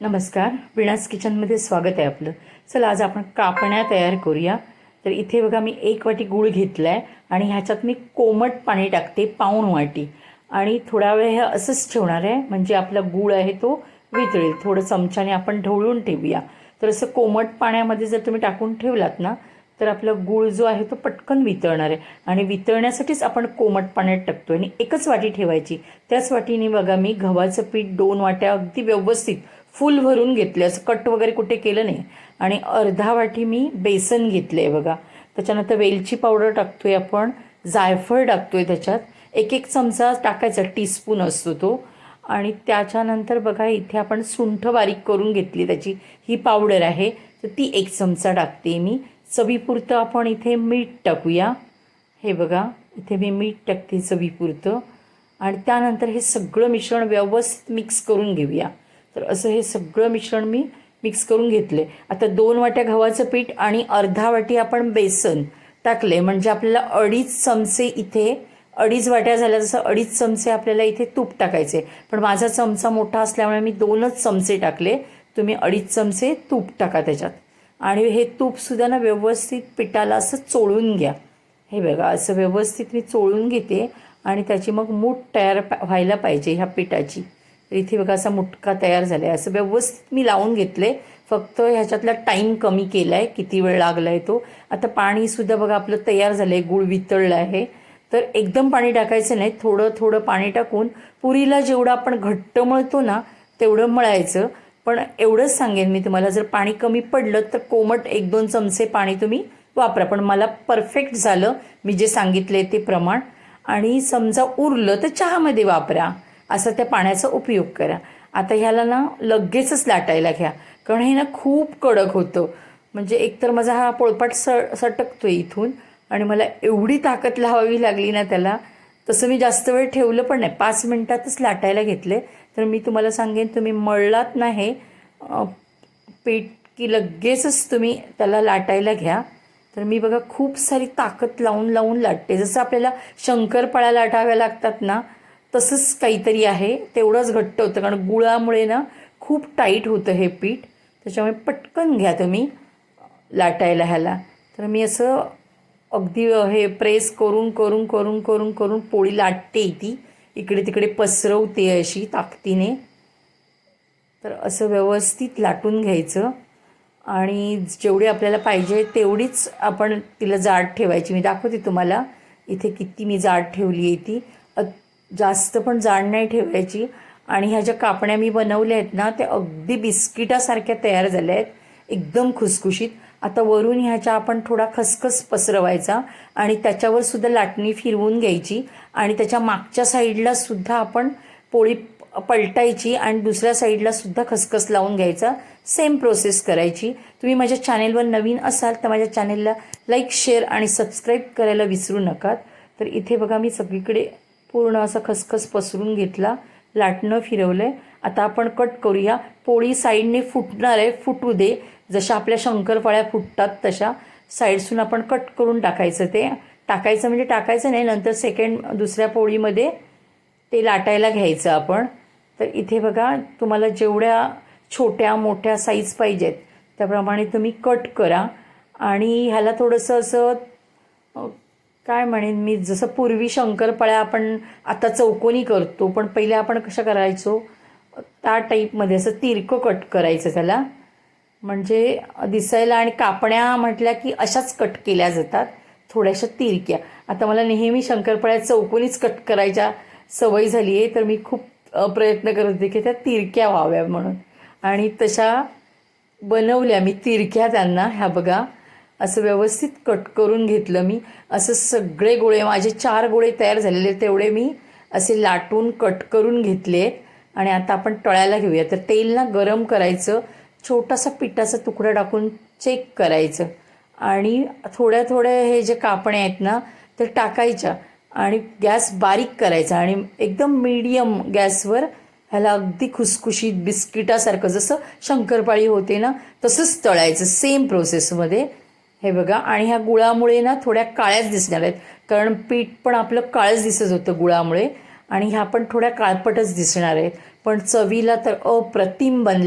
नमस्कार. विणास किचनमध्ये स्वागत आहे आपलं. चला आज आपण कापण्या तयार करूया. तर इथे बघा मी एक वाटी गूळ घेतला आहे आणि ह्याच्यात मी कोमट पाणी टाकते पाऊण वाटी. आणि थोडा वेळ हे असंच ठेवणार आहे म्हणजे आपला गूळ आहे तो वितळेल. थोडं चमच्याने आपण ढवळून ठेवूया. तर असं कोमट पाण्यामध्ये जर तुम्ही टाकून ठेवलात ना तर आपला गूळ जो आहे तो पटकन वितळणार आहे. आणि वितळण्यासाठीच आपण कोमट पाण्यात टाकतो आणि एकच वाटी ठेवायची. त्याच वाटीने बघा मी गव्हाचं पीठ दोन वाट्या अगदी व्यवस्थित फुल भरून घेतले. असं कट वगैरे कुठे केलं नाही. आणि अर्धा वाटी मी बेसन घेतलं आहे बघा. त्याच्यानंतर वेलची पावडर टाकतो आहे आपण. जायफळ टाकतो आहे त्याच्यात. एक एक चमचा टाकायचा. टीस्पून असतो तो. आणि त्याच्यानंतर बघा इथे आपण सुंठ बारीक करून घेतली त्याची. ही पावडर आहे. तर ती एक चमचा टाकते मी. चवीपुरतं आपण इथे मीठ टाकूया. हे बघा इथे मी मीठ टाकते चवीपुरतं. आणि त्यानंतर हे सगळं मिश्रण व्यवस्थित मिक्स करून घेऊया. तर असं हे सगळं मिश्रण मी मिक्स करून घेतले आता दोन वाट्या गव्हाचं पीठ आणि अर्धा वाटी आपण बेसन टाकले म्हणजे आपल्याला अडीच चमचे इथे अडीच वाट्या झाल्या जसं अडीच चमचे आपल्याला इथे तूप टाकायचे पण माझा चमचा मोठा असल्यामुळे मी दोनच चमचे टाकले. तुम्ही अडीच चमचे तूप टाका त्याच्यात. आणि हे तूपसुद्धा ना व्यवस्थित पिठाला असं चोळून घ्या. हे बघा असं व्यवस्थित मी चोळून घेते आणि त्याची मग मूठ तयार व्हायला पाहिजे ह्या पिठाची. इथे बघा असा मुटका तयार झाला आहे असं व्यवस्थित मी लावून घेतले फक्त ह्याच्यातला टाईम कमी केला आहे किती वेळ लागला आहे तो. आता पाणीसुद्धा बघा आपलं तयार झालं आहे गुळ वितळलं आहे. तर एकदम पाणी टाकायचं नाही थोडं थोडं पाणी टाकून पुरीला जेवढं आपण घट्ट मळतो ना तेवढं मळायचं. पण एवढंच सांगेन मी तुम्हाला जर पाणी कमी पडलं तर कोमट एक दोन चमचे पाणी तुम्ही वापरा. पण मला परफेक्ट झालं मी जे सांगितले ते प्रमाण. आणि समजा उरलं तर चहामध्ये वापरा. असं त्या पाण्याचा उपयोग करा. आता ह्याला ना लगेचच लाटायला घ्या. कारण हे ना खूप कडक होतं. म्हणजे एकतर माझा हा पोळपाट स सटकतो इथून आणि मला एवढी ताकद लावावी लागली ना त्याला तसं मी जास्त वेळ ठेवलं पण नाही. पाच मिनटातच लाटायला घेतले. तर मी तुम्हाला सांगेन तुम्ही मळलात नाही हे पीठ की लगेचच तुम्ही त्याला लाटायला घ्या. तर मी बघा खूप सारी ताकद लावून लावून लाटते. जसं आपल्याला शंकरपाळ्या लाटाव्या लागतात ना तसंच काहीतरी आहे. तेवढंच घट्ट होतं कारण गुळामुळे ना खूप टाईट होतं हे पीठ. त्याच्यामुळे पटकन घ्या तुम्ही लाटायला ह्याला. तर मी असं अगदी हे प्रेस करून करून करून करून करून पोळी लाटते ती. इकडे तिकडे पसरवते अशी ताकदीने. तर असं व्यवस्थित लाटून घ्यायचं. आणि जेवढी आपल्याला पाहिजे तेवढीच आपण तिला जाड ठेवायची. मी दाखवते तुम्हाला इथे किती मी जाड ठेवली आहे ती. जास्त पण जाड नाही ठेवायची. आणि ह्या ज्या कापण्या मी बनवल्या आहेत ना त्या अगदी बिस्किटासारख्या तयार झाल्या आहेत. एकदम खुसखुशीत. आता वरून ह्याच्या आपण थोडा खसखस पसरवायचा आणि त्याच्यावर सुद्धा लाटणी फिरवून घ्यायची. आणि त्याच्या मागच्या साईडला सुद्धा आपण पोळी पलटायची आणि दुसऱ्या साईडला सुद्धा खसखस लावून घ्यायचा. सेम प्रोसेस करायची. तुम्ही माझ्या चॅनेलवर नवीन असाल तर माझ्या चॅनेलला लाईक शेअर आणि सबस्क्राईब करायला विसरू नका. तर इथे बघा मी सगळीकडे पूर्ण असं खसखस पसरून घेतला. लाटणं फिरवलं आहे आता आपण कट करूया. पोळी साईडने फुटणार आहे. फुटू दे. जशा आपल्या शंकरपाळ्या फुटतात तशा साईडसून आपण कट करून टाकायचं ते. टाकायचं म्हणजे टाकायचं नाही नंतर सेकंड दुसऱ्या पोळीमध्ये ते लाटायला घ्यायचं आपण. तर इथे बघा तुम्हाला जेवढ्या छोट्या मोठ्या साईज पाहिजेत त्याप्रमाणे तुम्ही कट करा. आणि ह्याला थोडंसं असं काय म्हणेन मी? जसं पूर्वी शंकरपाळ्या आपण आता चौकोनी करतो पण पहिले आपण कशा करायचो? त्या टाईपमध्ये असं तिरकं कट करायचं त्याला. म्हणजे दिसायला आणि कापण्या म्हटल्या की अशाच कट केल्या जातात. थोड्याशा तिरक्या. आता मला नेहमी शंकरपाळ्या चौकोनीच कट करायच्या सवय झाली आहे तर मी खूप प्रयत्न करत होते की त्या तिरक्या व्हाव्या म्हणून. आणि तशा बनवल्या मी तिरक्या त्यांना. ह्या बघा. असं व्यवस्थित कट करून घेतलं मी. असं सगळे गोळे माझे चार गोळे तयार झालेले तेवढे मी असे लाटून कट करून घेतले आणि आता आपण तळायला घेऊया. तर तेल ना गरम करायचं छोटासा पिठाचा तुकडा टाकून चेक करायचं. आणि थोड्या थोड्या हे जे कापणे आहेत ना ते टाकायच्या. आणि गॅस बारीक करायचा. आणि एकदम मीडियम गॅसवर ह्याला अगदी खुसखुशीत बिस्किटासारखं जसं शंकरपाळी होते ना तसंच तळायचं. सेम प्रोसेसमध्ये हे बघा आणि ह्या गुळामुळे ना थोड्या काळ्याच दिसणार आहेत. कारण पीठ पण आपलं काळच दिसत होतं गुळामुळे आणि ह्या पण थोड्या काळपटच दिसणार आहेत. पण चवीला तर अप्रतिम बनल्या